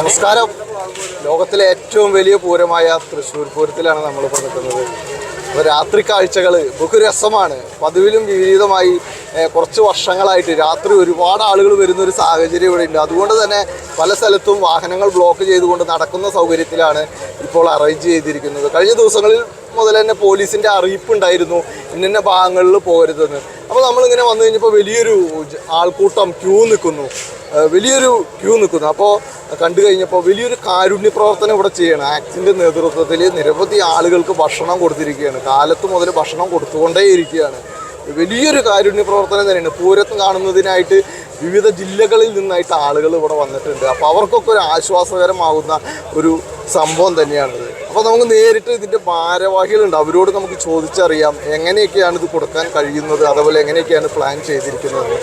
നമസ്കാരം. ലോകത്തിലെ ഏറ്റവും വലിയ പൂരമായ തൃശ്ശൂർ പൂരത്തിലാണ് നമ്മളിപ്പോൾ നിൽക്കുന്നത്. രാത്രി കാഴ്ചകൾ ബഹുരസമാണ് പതിവിലും വിപരീതമായി കുറച്ച് വർഷങ്ങളായിട്ട് രാത്രി ഒരുപാട് ആളുകൾ വരുന്ന ഒരു സാഹചര്യം ഇവിടെ ഉണ്ട്. അതുകൊണ്ട് തന്നെ പല സ്ഥലത്തും വാഹനങ്ങൾ ബ്ലോക്ക് ചെയ്തുകൊണ്ട് നടക്കുന്ന സൗകര്യത്തിലാണ് ഇപ്പോൾ അറേഞ്ച് ചെയ്തിരിക്കുന്നത്. കഴിഞ്ഞ ദിവസങ്ങളിൽ മുതൽ തന്നെ പോലീസിന്റെ അറിയിപ്പുണ്ടായിരുന്നു ഇന്ന ഭാഗങ്ങളിൽ പോകരുതെന്ന്. അപ്പോൾ നമ്മളിങ്ങനെ വന്നു കഴിഞ്ഞപ്പോൾ വലിയൊരു ആൾക്കൂട്ടം ക്യൂ നിൽക്കുന്നു. വലിയൊരു ക്യൂ നിൽക്കുന്നു. അപ്പോൾ കണ്ടു കഴിഞ്ഞപ്പോൾ വലിയൊരു കാരുണ്യ പ്രവർത്തനം ഇവിടെ ചെയ്യണം. ആക്സിന്റെ നേതൃത്വത്തിൽ നിരവധി ആളുകൾക്ക് ഭക്ഷണം കൊടുത്തിരിക്കുകയാണ്. കാലത്ത് മുതൽ ഭക്ഷണം കൊടുത്തുകൊണ്ടേയിരിക്കുകയാണ്. വലിയൊരു കാരുണ്യ പ്രവർത്തനം തന്നെയാണ്. പൂരത്ത് കാണുന്നതിനായിട്ട് വിവിധ ജില്ലകളിൽ നിന്നായിട്ട് ആളുകൾ ഇവിടെ വന്നിട്ടുണ്ട്. അപ്പോൾ അവർക്കൊക്കെ ഒരു ആശ്വാസകരമാകുന്ന ഒരു സംഭവം തന്നെയാണിത് അപ്പോൾ നമുക്ക് നേരിട്ട് ഇതിന്റെ ഭാരവാഹികളുണ്ട്. അവരോട് നമുക്ക് ചോദിച്ചറിയാം. എങ്ങനെയൊക്കെയാണ് ഇത് കൊടുക്കാൻ കഴിയുന്നത്? അതുപോലെ എങ്ങനെയൊക്കെയാണ് പ്ലാൻ ചെയ്തിരിക്കുന്നത്?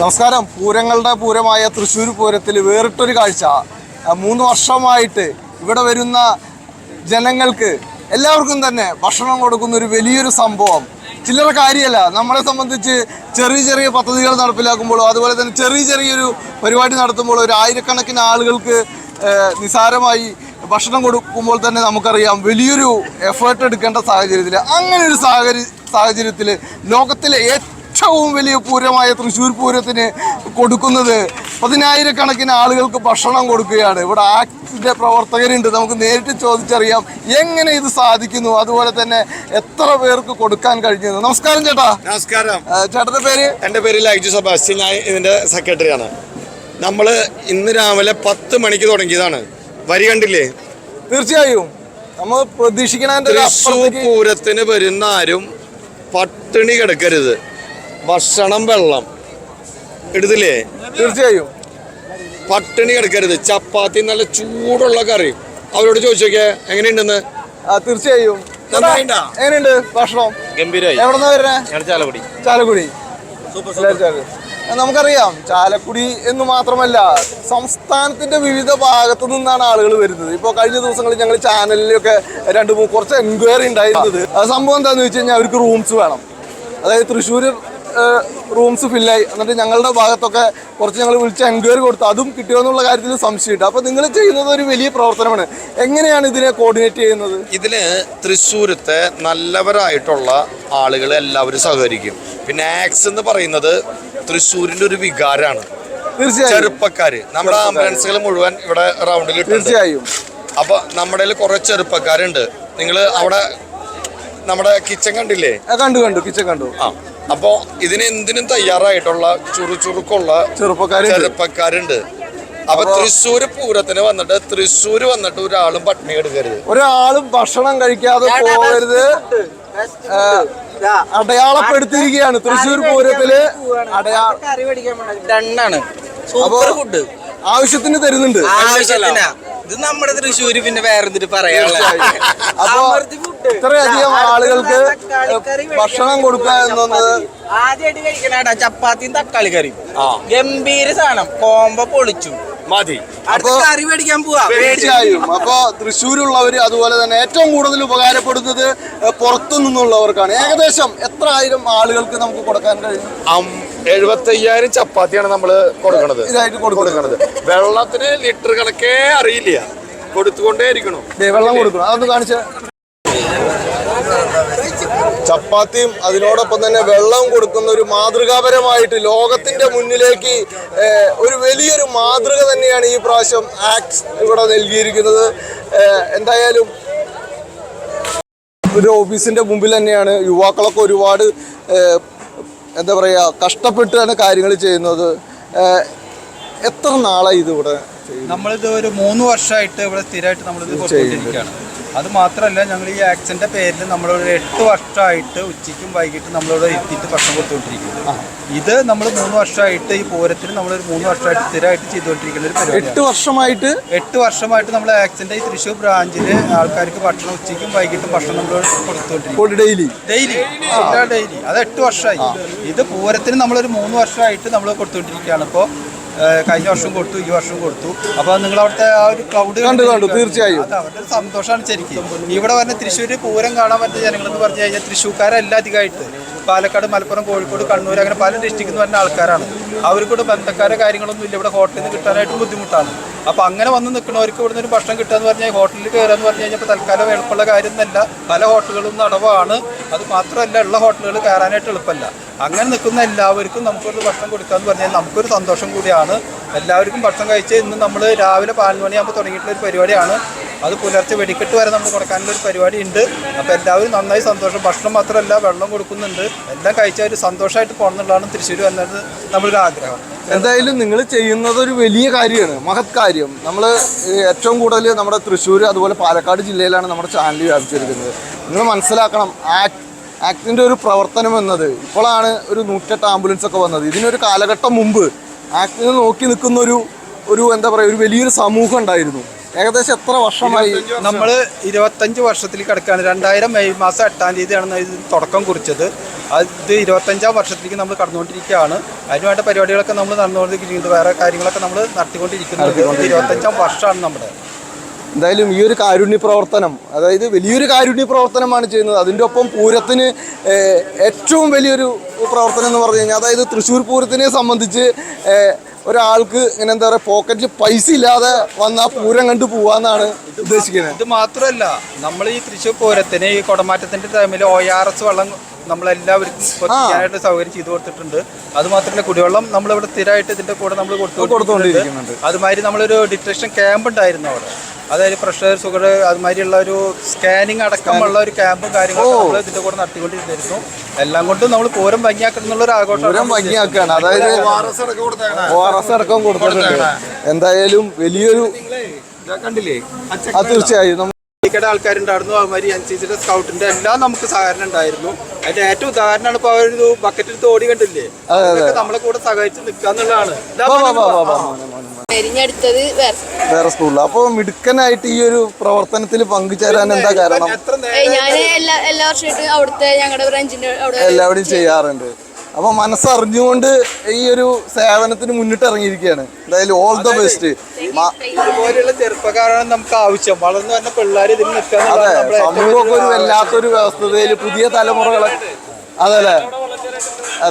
നമസ്കാരം. പൂരങ്ങളുടെ പൂരമായ തൃശ്ശൂർ പൂരത്തിൽ വേറിട്ടൊരു കാഴ്ച. മൂന്ന് വർഷമായിട്ട് ഇവിടെ വരുന്ന ജനങ്ങൾക്ക് എല്ലാവർക്കും തന്നെ ഭക്ഷണം കൊടുക്കുന്ന ഒരു വലിയൊരു സംഭവം. ചില്ലറ കാര്യമല്ല നമ്മളെ സംബന്ധിച്ച് ചെറിയ ചെറിയ പദ്ധതികൾ നടപ്പിലാക്കുമ്പോഴോ അതുപോലെ തന്നെ ചെറിയ ചെറിയൊരു പരിപാടി നടത്തുമ്പോഴോ ഒരു ആയിരക്കണക്കിന് ആളുകൾക്ക് നിസാരമായി ഭക്ഷണം കൊടുക്കുമ്പോൾ തന്നെ നമുക്കറിയാം വലിയൊരു എഫേർട്ട് എടുക്കേണ്ട സാഹചര്യത്തിൽ അങ്ങനെ ഒരു സാഹചര്യ സാഹചര്യത്തിൽ ലോകത്തിലെ ഏറ്റവും വലിയ പൂരമായ തൃശ്ശൂർ പൂരത്തിന് കൊടുക്കുന്നത് പതിനായിരക്കണക്കിന് ആളുകൾക്ക് ഭക്ഷണം കൊടുക്കുകയാണ്. ഇവിടെ ആക്സിന്റെ പ്രവർത്തകരുണ്ട്. നമുക്ക് നേരിട്ട് ചോദിച്ചറിയാം എങ്ങനെ ഇത് സാധിക്കുന്നു. അതുപോലെ തന്നെ എത്ര പേർക്ക് കൊടുക്കാൻ കഴിഞ്ഞത് നമസ്കാരം ചേട്ടാ. നമസ്കാരം. ചേട്ടന്റെ ചേട്ടന്റെ പേര്? എന്റെ പേര് ലൈജു സെബാസ്റ്റ്യൻ. ഞാൻ ഇതിന്റെ സെക്രട്ടറിയാണ്. നമ്മൾ ഇന്ന് രാവിലെ പത്ത് മണിക്ക് തുടങ്ങിയതാണ്. വരി കണ്ടില്ലേ? തീർച്ചയായും. നമ്മൾ പ്രതീക്ഷിക്കണ പൂരത്തിന് വരുന്ന ആരും പട്ടിണി കിടക്കരുത്. ഭക്ഷണം വെള്ളം. എടുത്തില്ലേ? തീർച്ചയായും. പട്ടിണി കിടക്കരുത്. ചപ്പാത്തി നല്ല ചൂടുള്ള കറി. അവരോട് ചോദിച്ചോക്കെ എങ്ങനെയുണ്ടെന്ന്? തീർച്ചയായും? എങ്ങനെയുണ്ട് ഭക്ഷണം? ഗംഭീരമായി എവിടെന്നാ ചാലക്കുടി. ചാലക്കുടി. നമുക്കറിയാം ചാലക്കുടി എന്ന് മാത്രമല്ല സംസ്ഥാനത്തിന്റെ വിവിധ ഭാഗത്തു നിന്നാണ് ആളുകൾ വരുന്നത്. ഇപ്പോൾ കഴിഞ്ഞ ദിവസങ്ങളിൽ ഞങ്ങൾ ചാനലിലൊക്കെ രണ്ട് മൂന്ന് കുറച്ച് എൻക്വയറി ഉണ്ടായിരുന്നത്. സംഭവം എന്താണെന്ന് വെച്ച് കഴിഞ്ഞാൽ അവർക്ക് റൂംസ് വേണം. അതായത് തൃശ്ശൂർ റൂംസ് ഫില്ലായി എന്നിട്ട് ഞങ്ങളുടെ ഭാഗത്തൊക്കെ കുറച്ച് ഞങ്ങൾ വിളിച്ച് എൻക്വയറി കൊടുത്തു. അതും കിട്ടിയോ എന്നുള്ള കാര്യത്തിൽ സംശയമുണ്ട് അപ്പോൾ നിങ്ങൾ ചെയ്യുന്നത് ഒരു വലിയ പ്രവർത്തനമാണ്. എങ്ങനെയാണ് ഇതിനെ കോർഡിനേറ്റ് ചെയ്യുന്നത്? ഇതിന് തൃശ്ശൂരത്തെ നല്ലവരായിട്ടുള്ള ആളുകൾ എല്ലാവരും സഹകരിക്കും. പിന്നെ ആക്സ് എന്ന് പറയുന്നത് തൃശ്ശൂരിന്റെ ഒരു വികാരമാണ് തീർച്ചയായും. ചെറുപ്പക്കാര്. നമ്മുടെ ആംബുലൻസുകൾ മുഴുവൻ ഇവിടെ റൗണ്ടിൽ തീർച്ചയായും. അപ്പൊ നമ്മുടെ കുറെ ചെറുപ്പക്കാരുണ്ട്. നിങ്ങൾ അവിടെ നമ്മുടെ കിച്ചൺ കണ്ടില്ലേ? കണ്ടു കണ്ടു. കിച്ചൺ കണ്ടു. ആ. അപ്പോ ഇതിന് എന്തിനും തയ്യാറായിട്ടുള്ള ചുറുചുറുക്കുള്ള ചെറുപ്പക്കാരുണ്ട്. ചെറുപ്പക്കാരുണ്ട്. അപ്പൊ തൃശ്ശൂർ പൂരത്തിന് വന്നിട്ട് തൃശ്ശൂർ വന്നിട്ട് ഒരാളും പട്ടിണി എടുക്കരുത്. ഒരാളും ഭക്ഷണം കഴിക്കാതെ പോകരുത്. അടയാളപ്പെടുത്തിയിരിക്കുകയാണ്. തൃശ്ശൂർ പൂരത്തിൽ അടയാ കറി മേടിക്കാൻ പോണത് ഡണ്ണാണ് സൂപ്പർ ഫുഡ് ആവശ്യത്തിന് തരുന്നുണ്ട്. ആവശ്യത്തിനാ. ഇത് നമ്മുടെ തൃശ്ശൂര് പിന്നെ വേറെ എന്തിട്ട് പറയാനുള്ള അപ്പൊ ഇത്രയധികം ആളുകൾക്ക് ഭക്ഷണം കൊടുക്കുക എന്നുള്ളത് ആദ്യമായിട്ട് കഴിക്കണേട്ടാ ചപ്പാത്തിയും തക്കാളി കറിയും. ഗംഭീര സാധനം. കോമ്പ പൊളിച്ചു. മതി. അപ്പോ കറി മേടിക്കാൻ പോവാ. തീർച്ചയായും. അപ്പൊ തൃശ്ശൂരുള്ളവര് അതുപോലെ തന്നെ ഏറ്റവും കൂടുതൽ ഉപകാരപ്പെടുന്നത് പുറത്തു നിന്നുള്ളവർക്കാണ് ഏകദേശം എത്ര ആയിരം ആളുകൾക്ക് നമുക്ക് കൊടുക്കാൻ കഴിയും? എഴുപത്തയ്യായിരം ചപ്പാത്തിയാണ് നമ്മൾ കൊടുക്കണത്. ഇതായിട്ട് കൊടുക്കുന്നത്. വെള്ളത്തിന് ലിറ്റർ കണക്കേ അറിയില്ല. കൊടുത്തുകൊണ്ടേ ഇരിക്കണം. ദേ, വെള്ളം കൊടുക്കണം. അതൊന്ന് കാണിച്ച ചപ്പാത്തിയും അതിനോടൊപ്പം തന്നെ വെള്ളവും കൊടുക്കുന്ന ഒരു മാതൃകാപരമായിട്ട് ലോകത്തിന്റെ മുന്നിലേക്ക് ഒരു വലിയൊരു മാതൃക തന്നെയാണ് ഈ പ്രാവശ്യം ആക്സ് ഇവിടെ നൽകിയിരിക്കുന്നത്. എന്തായാലും ഒരു ഓഫീസിന്റെ മുമ്പിൽ തന്നെയാണ് യുവാക്കളൊക്കെ ഒരുപാട് എന്താ പറയുക കഷ്ടപ്പെട്ടാണ് കാര്യങ്ങൾ ചെയ്യുന്നത്. എത്ര നാളായി ഇത് ഇവിടെ ചെയ്യുന്നത്? നമ്മളിത് ഒരു മൂന്ന് വർഷമായിട്ട് ഇവിടെ സ്ഥിരമായിട്ട് നമ്മളിത് കൊടുത്തുകൊണ്ടിരിക്കുകയാണ്. അത് മാത്രമല്ല ഞങ്ങൾ ഈ ആക്സിന്റെ പേരിൽ നമ്മളൊരു എട്ട് വർഷമായിട്ട് ഉച്ചയ്ക്കും വൈകിട്ടും നമ്മളിവിടെ എത്തിയിട്ട് ഭക്ഷണം കൊടുത്തുകൊണ്ടിരിക്കുന്നു. ഇത് നമ്മൾ മൂന്ന് വർഷമായിട്ട് ഈ പൂരത്തിന് നമ്മളൊരു മൂന്ന് വർഷമായിട്ട് സ്ഥിരമായിട്ട് ചെയ്തുകൊണ്ടിരിക്കുന്ന ഒരു പരിപാടി എട്ട് വർഷമായിട്ട്? എട്ട് വർഷമായിട്ട് നമ്മൾ ആക്സിന്റെ ഈ തൃശ്ശൂർ ബ്രാഞ്ചിൽ ആൾക്കാർക്ക് ഭക്ഷണം ഉച്ചയ്ക്കും വൈകിട്ടും ഭക്ഷണം നമ്മൾ കൊടുത്തുകൊണ്ടിരിക്കും ഡെയിലി? ഡെയിലി. ഡെയിലി. അത് എട്ട് വർഷമായി. ഇത് പൂരത്തിന് നമ്മളൊരു മൂന്ന് വർഷമായിട്ട് നമ്മൾ കൊടുത്തുകൊണ്ടിരിക്കുകയാണ്. ഇപ്പോൾ കഴിഞ്ഞ വർഷം കൊടുത്തു ഈ വർഷം കൊടുത്തു. അപ്പോൾ നിങ്ങൾ അവിടുത്തെ ആ ഒരു ക്ലൗഡ് കണ്ടു, കണ്ടു, തീർച്ചയായും. അത് അവരുടെ ഒരു സന്തോഷമാണ് ശരിക്കും. ഇവിടെ വന്ന തൃശ്ശൂർ പൂരം കാണാൻ പറ്റുന്ന ജനങ്ങളെന്ന് പറഞ്ഞു കഴിഞ്ഞാൽ തൃശ്ശൂർക്കാരെല്ലാം അധികമായിട്ട്. പാലക്കാട് മലപ്പുറം കോഴിക്കോട് കണ്ണൂർ അങ്ങനെ പല ഡിസ്ട്രിക്റ്റിൽ നിന്ന് വരുന്ന ആൾക്കാരാണ്. അവർക്കൂടെ ബന്ധക്കാരെ കാര്യങ്ങളൊന്നും ഇല്ല. ഇവിടെ ഹോട്ടലിൽ നിന്ന് കിട്ടാനായിട്ട് ബുദ്ധിമുട്ടാണ്. അപ്പോൾ അങ്ങനെ വന്ന് നിൽക്കുന്നവർക്ക് ഇവിടുന്ന് ഒരു ഭക്ഷണം കിട്ടുക എന്ന് പറഞ്ഞാൽ ഹോട്ടലിൽ കയറുക എന്ന് പറഞ്ഞു കഴിഞ്ഞാൽ തൽക്കാലം എളുപ്പമുള്ള കാര്യമൊന്നുമല്ല പല ഹോട്ടലുകളും നടവാണ്. അത് മാത്രമല്ല ഉള്ള ഹോട്ടലുകൾ കയറാനായിട്ട് എളുപ്പമല്ല. അങ്ങനെ നിൽക്കുന്ന എല്ലാവർക്കും നമുക്കൊരു ഭക്ഷണം കൊടുക്കാന്ന് പറഞ്ഞാൽ നമുക്കൊരു സന്തോഷം കൂടിയാണ്. എല്ലാവർക്കും ഭക്ഷണം കഴിച്ച് ഇന്ന് നമ്മൾ രാവിലെ പതിനൊന്ന് മണിയാകുമ്പോൾ തുടങ്ങിയിട്ടുള്ള ഒരു പരിപാടിയാണ്. അത് പുലർച്ചെ വെടിക്കെട്ട് വരെ നമ്മൾ കൊടുക്കാനുള്ള ഒരു പരിപാടി ഉണ്ട് അപ്പോൾ എല്ലാവരും നന്നായി സന്തോഷം. ഭക്ഷണം മാത്രമല്ല വെള്ളം കൊടുക്കുന്നുണ്ട്. എല്ലാം കഴിച്ചാൽ സന്തോഷമായിട്ട് പോകണം എന്നുള്ളതാണ് തൃശ്ശൂർ വന്നത് നമ്മളൊരു ആഗ്രഹം. എന്തായാലും നിങ്ങൾ ചെയ്യുന്നത് ഒരു വലിയ കാര്യമാണ്. മഹത് കാര്യം. നമ്മൾ ഏറ്റവും കൂടുതൽ നമ്മുടെ തൃശ്ശൂർ അതുപോലെ പാലക്കാട് ജില്ലയിലാണ് നമ്മുടെ ചാനൽ വ്യാപിച്ചിരിക്കുന്നത്. നിങ്ങൾ മനസ്സിലാക്കണം ആക്ട് ആക്ടിന്റെ ഒരു പ്രവർത്തനം എന്നത് ഇപ്പോഴാണ് ഒരു നൂറ്റെട്ട് ആംബുലൻസ് ഒക്കെ വന്നത്. ഇതിനൊരു കാലഘട്ടം മുമ്പ് ആക്ടിനെ നോക്കി നിൽക്കുന്ന ഒരു ഒരു എന്താ പറയുക ഒരു വലിയൊരു സമൂഹം ഉണ്ടായിരുന്നു. ഏകദേശം എത്ര വർഷമായി നമ്മൾ ഇരുപത്തഞ്ച് വർഷത്തിൽ കിടക്കുകയാണ്. രണ്ടായിരം മെയ് മാസം എട്ടാം തീയതിയാണ് ഇത് തുടക്കം കുറിച്ചത്. അത് ഇരുപത്തഞ്ചാം വർഷത്തിലേക്ക് നമ്മൾ കടന്നുകൊണ്ടിരിക്കുകയാണ്. അതിനുവേണ്ട പരിപാടികളൊക്കെ നമ്മൾ നടന്നുകൊണ്ടിരിക്കുന്നുണ്ട്. വേറെ കാര്യങ്ങളൊക്കെ നമ്മൾ നടത്തിക്കൊണ്ടിരിക്കുന്നുണ്ട്. ഇത് ഇരുപത്തഞ്ചാം വർഷമാണ് നമ്മുടെ. എന്തായാലും ഈ ഒരു കാരുണ്യ പ്രവർത്തനം അതായത് വലിയൊരു കാരുണ്യ പ്രവർത്തനമാണ് ചെയ്യുന്നത്. അതിന്റെ ഒപ്പം പൂരത്തിന് ഏറ്റവും വലിയൊരു പ്രവർത്തനം എന്ന് പറഞ്ഞു കഴിഞ്ഞാൽ അതായത് തൃശ്ശൂർ പൂരത്തിനെ സംബന്ധിച്ച് ഒരാൾക്ക് ഇങ്ങനെ എന്താ പറയുക പോക്കറ്റിൽ പൈസ ഇല്ലാതെ വന്ന പൂരം കണ്ടു പോവാന്നാണ് ഉദ്ദേശിക്കുന്നത് ഇത് മാത്രമല്ല നമ്മൾ ഈ തൃശ്ശൂർ പൂരത്തിന് ഈ കുടമാറ്റത്തിന്റെ ടൈമിൽ ഒ ആർ എസ് വെള്ളം നമ്മളെല്ലാവർക്കും ചെയ്യാനായിട്ട് സൗകര്യം ചെയ്തു കൊടുത്തിട്ടുണ്ട്. അത് മാത്രമല്ല കുടിവെള്ളം നമ്മളിവിടെ സ്ഥിരമായിട്ട് ഇതിന്റെ കൂടെ നമ്മൾ കൊടുത്തുകൊണ്ടിരിക്കുന്നുണ്ട്. അതുമാതിരി നമ്മളൊരു ഡിറ്റക്ഷൻ ക്യാമ്പ് ഉണ്ടായിരുന്നു അവിടെ. അതായത് പ്രഷർ ഷുഗർ അതുമാതിരിയുള്ള ഒരു സ്കാനിങ് അടക്കമുള്ള ഒരു ക്യാമ്പും കാര്യങ്ങളും നമ്മൾ ഇതിന്റെ കൂടെ നടത്തിക്കൊണ്ടിരുന്നു എല്ലാം കൊണ്ടും നമ്മൾ പൂരം ഭംഗിയാക്കണം ഒരു ആഘോഷം അതായത് ഒ ആർ എസ് അടക്കം കൊടുത്തിട്ടുണ്ട്. എന്തായാലും വലിയൊരു കണ്ടില്ലേ? തീർച്ചയായും. യുടെ ആൾക്കാരുണ്ടായിരുന്നു അതുമാതിരി എൻ സി സിയുടെ സ്കൗട്ടിന്റെ എല്ലാം നമുക്ക് സഹകരണം ഉണ്ടായിരുന്നു. അതിന്റെ ഏറ്റവും ഉദാഹരണമാണ് ഇപ്പൊ അവരൊരു ഒരു ബക്കറ്റിൽ തോടി കണ്ടില്ലേ? അതൊക്കെ നമ്മളെ കൂടെ സഹായിച്ച് നിൽക്കാന്നുള്ളതാണ് വേറെ വേറെ സ്കൂളിൽ അപ്പോൾ മിടുക്കനായിട്ട് ഈ ഒരു പ്രവർത്തനത്തിൽ പങ്കുചേരാൻ എന്താ കാരണം? ഞാൻ എല്ലാ വർഷമായിട്ട് അവിടുത്തെ ഞങ്ങളുടെ ബ്രാഞ്ചിന്റെ അവിടെ എല്ലാവരും ചെയ്യാറുണ്ട്. അപ്പൊ മനസ്സറിഞ്ഞുകൊണ്ട് ഈ ഒരു സേവനത്തിന് മുന്നിട്ട് ഇറങ്ങിയിരിക്കുകയാണ്. എന്തായാലും ഓൾ ദ ബെസ്റ്റ് ഇതുപോലെയുള്ള ചെറുപ്പക്കാരാണ് നമുക്ക് ആവശ്യം. വളർന്നു വരുന്ന പിള്ളേർ ഇതിൽ അതെ നമ്മളെ ഏറ്റവും സമൂഹമൊക്കെ ഒരു വല്ലാത്തൊരു വ്യവസ്ഥതയിൽ പുതിയ തലമുറകളെ അതല്ലേ?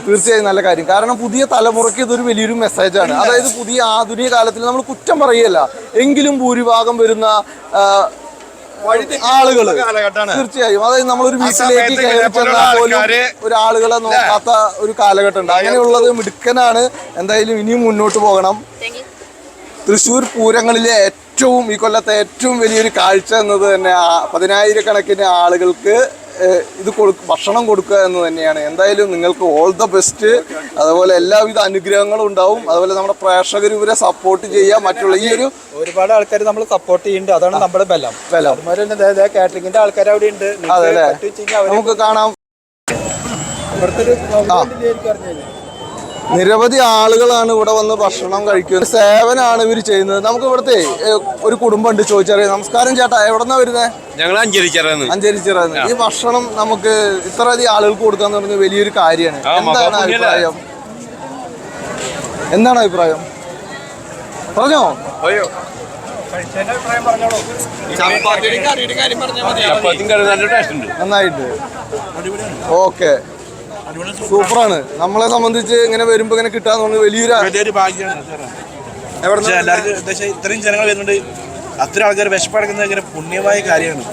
തീർച്ചയായും നല്ല കാര്യം. കാരണം പുതിയ തലമുറയ്ക്ക് ഇതൊരു വലിയൊരു മെസ്സേജാണ് അതായത് പുതിയ ആധുനിക കാലത്തിൽ നമ്മൾ കുറ്റം പറയുകയല്ല എങ്കിലും ഭൂരിഭാഗം വരുന്ന ആ, ആളുകൾ തീർച്ചയായും. അതായത് നമ്മളൊരു വീട്ടിലേക്ക് കയറി ചെന്നാൽ പോലും ഒരു ആളുകളെ നോക്കാത്ത ഒരു കാലഘട്ടം ഉണ്ട്. അങ്ങനെയുള്ളത് മിടുക്കനാണ്. എന്തായാലും ഇനിയും മുന്നോട്ട് പോകണം. തൃശ്ശൂർ പൂരങ്ങളിലെ ഏറ്റവും ഈ കൊല്ലത്തെ ഏറ്റവും വലിയൊരു കാഴ്ച എന്നത് തന്നെ പതിനായിരക്കണക്കിന് ആളുകൾക്ക് ഇത് കൊടു ഭക്ഷണം കൊടുക്കുക എന്ന് തന്നെയാണ്. എന്തായാലും നിങ്ങൾക്ക് ഓൾ ദ ബെസ്റ്റ് അതുപോലെ എല്ലാവിധ അനുഗ്രഹങ്ങളും ഉണ്ടാവും. അതുപോലെ നമ്മുടെ പ്രേക്ഷകർ ഇവരെ സപ്പോർട്ട് ചെയ്യുക മറ്റുള്ള ഈ ഒരു ഒരുപാട് ആൾക്കാർ നമ്മൾ സപ്പോർട്ട് ചെയ്യുന്നുണ്ട്. അതാണ് നമ്മുടെ ബലം. ബലം. അതുപോലെ തന്നെ കാറ്ററിംഗിന്റെ ആൾക്കാർ അവിടെ ഉണ്ട്. അതെ നമുക്ക് കാണാം. ഇവിടുത്തെ ഒരു നിരവധി ആളുകളാണ് ഇവിടെ വന്ന് ഭക്ഷണം കഴിക്കുന്നത്. സേവനമാണ് ഇവർ ചെയ്യുന്നത്. നമുക്ക് ഇവിടുത്തെ ഒരു കുടുംബം ഉണ്ട് ചോദിച്ചറിയാം. നമസ്കാരം ചേട്ടാ എവിടെന്നാ വരുന്നത് ഞങ്ങൾ അഞ്ചരിച്ചറിയാന്ന് അഞ്ചേരി ഈ ഭക്ഷണം നമുക്ക് ഇത്രയധികം ആളുകൾക്ക് കൊടുക്കാന്ന് പറഞ്ഞ വലിയൊരു കാര്യമാണ്. എന്താണ്? അഭിപ്രായം? എന്താണ് അഭിപ്രായം? പറഞ്ഞോ? നന്നായിട്ട്. ഓക്കെ. സൂപ്പറാണ്. നമ്മളെ സംബന്ധിച്ച് ഇങ്ങനെ വരുമ്പോ ഇങ്ങനെ കിട്ടാന്ന് പറഞ്ഞത് വലിയൊരു വലിയൊരു ഭാഗ്യമാണ് ഇത്രയും ജനങ്ങൾ വരുന്നുണ്ട്. അത്ര ആൾക്കാർ വിശപ്പടക്കുന്നത് ഇങ്ങനെ പുണ്യമായ കാര്യമാണ്.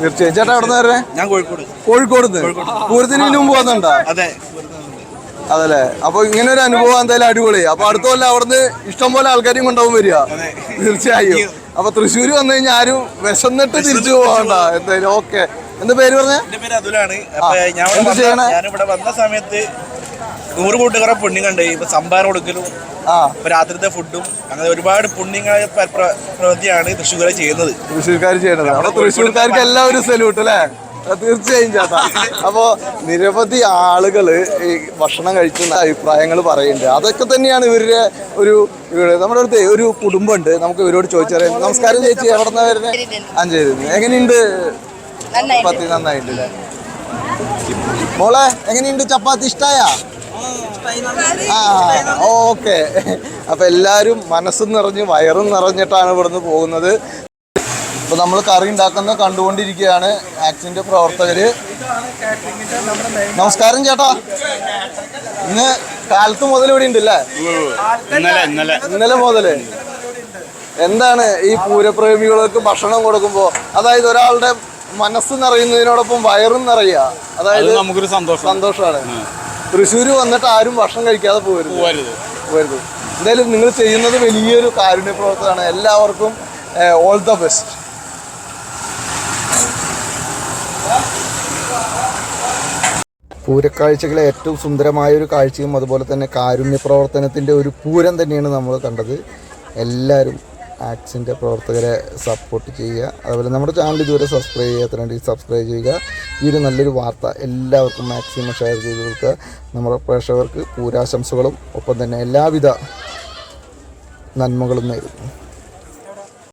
തീർച്ചയായും. ചേട്ടാ എവിടെ നിന്ന് ഞാൻ കോഴിക്കോട്. കോഴിക്കോട്. പൂരത്തിന് മുമ്പ് വന്നിട്ടുണ്ടോ? അതെ. അതല്ലേ. അപ്പൊ ഇങ്ങനെ ഒരു അനുഭവം എന്തായാലും അടിപൊളി. അപ്പൊ അടുത്ത കൊല്ലം അവിടുന്ന് ഇഷ്ടംപോലെ ആൾക്കാരും കൊണ്ടാവും വരിക. തീർച്ചയായും. അപ്പൊ തൃശ്ശൂർ വന്നു കഴിഞ്ഞാൽ ആരും വിശന്നിട്ട് തിരിച്ചു പോകണ്ട. എന്തായാലും ഓക്കെ. എന്താ പേര് പറഞ്ഞ? എന്റെ പേര് അതുലാണ്. ഞാൻ ഇവിടെ വന്ന- ഞാനിവിടെ വന്ന സമയത്ത് നൂറ് കൂട്ടുകാരെ പുണ്യം കണ്ട്. ഇപ്പൊ സംഭാരം കൊടുക്കലും ഇപ്പൊ രാത്രിത്തെ ഫുഡും അങ്ങനെ ഒരുപാട് പുണ്യങ്ങളായ പ്ര- പ്ര- പ്രവൃത്തിയാണ് തൃശ്ശൂർക്കാർ ചെയ്യുന്നത്. തൃശ്ശൂർക്കാർ ചെയ്യുന്നത്. നമ്മുടെ തൃശ്ശൂർക്കാർക്ക് എല്ലാവരും സല്യൂട്ട് അല്ലേ? തീർച്ചയായും ചേട്ടാ. അപ്പോ നിരവധി ആളുകൾ ഈ ഭക്ഷണം കഴിക്കുന്ന അഭിപ്രായങ്ങൾ പറയുന്നുണ്ട്. അതൊക്കെ തന്നെയാണ് ഇവരുടെ ഒരു നമ്മുടെ അടുത്ത് ഒരു കുടുംബമുണ്ട്. നമുക്ക് ഇവരോട് ചോദിച്ചറിയാം. നമസ്കാരം ചേച്ചി എവിടെ നിന്നാ വരുന്നത് അഞ്ചേരി എങ്ങനെയുണ്ട് ചപ്പാത്തി നന്നായിട്ടുണ്ട് മോളെ എങ്ങനെയുണ്ട്? ചപ്പാത്തി ഇഷ്ടായ? ആ ഓക്കെ. അപ്പൊ എല്ലാരും മനസ്സും നിറഞ്ഞ് വയറും നിറഞ്ഞിട്ടാണ് ഇവിടുന്ന് പോകുന്നത്. അപ്പൊ നമ്മൾ കറി ഉണ്ടാക്കുന്ന കണ്ടുകൊണ്ടിരിക്കുകയാണ് ആക്സിന്റെ പ്രവർത്തകര്. നമസ്കാരം ചേട്ടാ. ഇന്ന് കാലത്ത് മുതൽ ഇവിടെ ഉണ്ടല്ലേ ഇന്നലെ മുതൽ. എന്താണ് ഈ പൂരപ്രേമികൾക്ക് ഭക്ഷണം കൊടുക്കുമ്പോ? അതായത് ഒരാളുടെ മനസ്സ് നിറയുന്നതിനോടൊപ്പം വയറും നിറയുക. അതായത് നമുക്കൊരു സന്തോഷം സന്തോഷമാണ്. തൃശ്ശൂര് വന്നിട്ട് ആരും ഭക്ഷണം കഴിക്കാതെ പോകരുത് പോരുത് എന്തായാലും നിങ്ങൾ ചെയ്യുന്നത് വലിയൊരു കാരുണ്യ പ്രവർത്തനമാണ്. എല്ലാവർക്കും ഓൾ ദ ബെസ്റ്റ് പൂരക്കാഴ്ചകളെ ഏറ്റവും സുന്ദരമായ ഒരു കാഴ്ചയും അതുപോലെ തന്നെ കാരുണ്യ പ്രവർത്തനത്തിന്റെ ഒരു പൂരം തന്നെയാണ് നമ്മൾ കണ്ടത്. എല്ലാവരും ആക്സിന്റെ പ്രവർത്തകരെ സപ്പോർട്ട് ചെയ്യുക. അതുപോലെ നമ്മുടെ ചാനൽ ഇതുവരെ സബ്സ്ക്രൈബ് ചെയ്യാത്തതുണ്ടെങ്കിൽ സബ്സ്ക്രൈബ് ചെയ്യുക. ഈ ഒരു നല്ലൊരു വാർത്ത എല്ലാവർക്കും മാക്സിമം ഷെയർ ചെയ്ത് കൊടുക്കുക. നമ്മുടെ പ്രേക്ഷകർക്ക് പൂരാശംസകളും ഒപ്പം തന്നെ എല്ലാവിധ നന്മകളും നേരുന്നു.